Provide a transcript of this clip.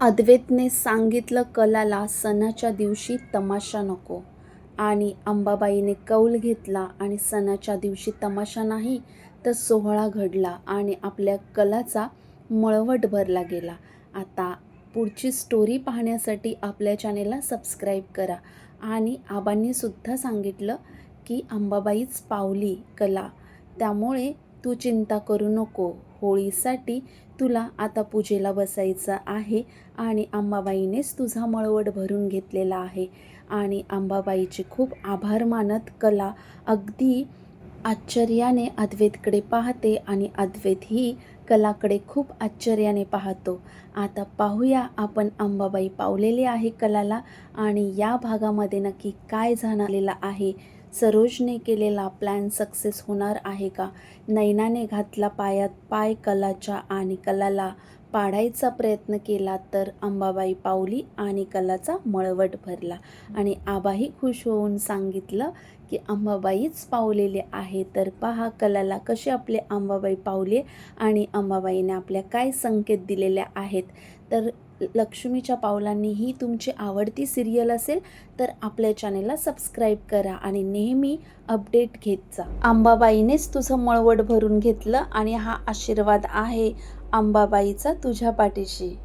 अद्वैतने सांगितलं कलाला सणाच्या दिवशी तमाशा नको. आणि अंबाबाईने कौल घेतला आणि सणाच्या दिवशी तमाशा नाही तर सोहळा घडला आणि आपल्या कलाचा मळवट भरला गेला. आता पुढची स्टोरी पाहण्यासाठी आपल्या चॅनेलला सबस्क्राईब करा. आणि आबांनीसुद्धा सांगितलं की अंबाबाईच पावली कला. त्यामुळे तू चिंता करू नको. होळीसाठी तुला आता पूजेला बसायचं आहे आणि अंबाबाईनेच तुझा मळवट भरून घेतलेला आहे. आणि अंबाबाईचे खूप आभार मानत कला अगदी आश्चर्याने अद्वैतकडे पाहते आणि अद्वैत ही कलाकडे खूप आश्चर्याने पाहतो. आता पाहूया आपण अंबाबाई पावलेली आहे कलाला आणि या भागामध्ये नक्की काय झालेलं आहे. सरोजने केलेला प्लॅन सक्सेस होणार आहे का? नैनाने घातला पायात पाय कलाच्या आणि कलाला पाडायचा प्रयत्न केला तर अंबाबाई पावली आणि कलाचा मळवट भरला. आणि आबाही खुश होऊन सांगितलं की अंबाबाईच पावलेले आहे. तर पहा कलाला कसे आपले अंबाबाई पावले आणि अंबाबाईने आपल्या काय संकेत दिलेल्या आहेत? तर लक्ष्मीच्या पावलांनी ही तुमची आवडती सिरियल असेल तर आपल्या चॅनेलला सबस्क्राईब करा आणि नेहमी अपडेट घेत जा. अंबाबाईनेच तुझं मळवट भरून घेतलं आणि हा आशीर्वाद आहे अंबाबाईचा तुझ्या पाठीशी.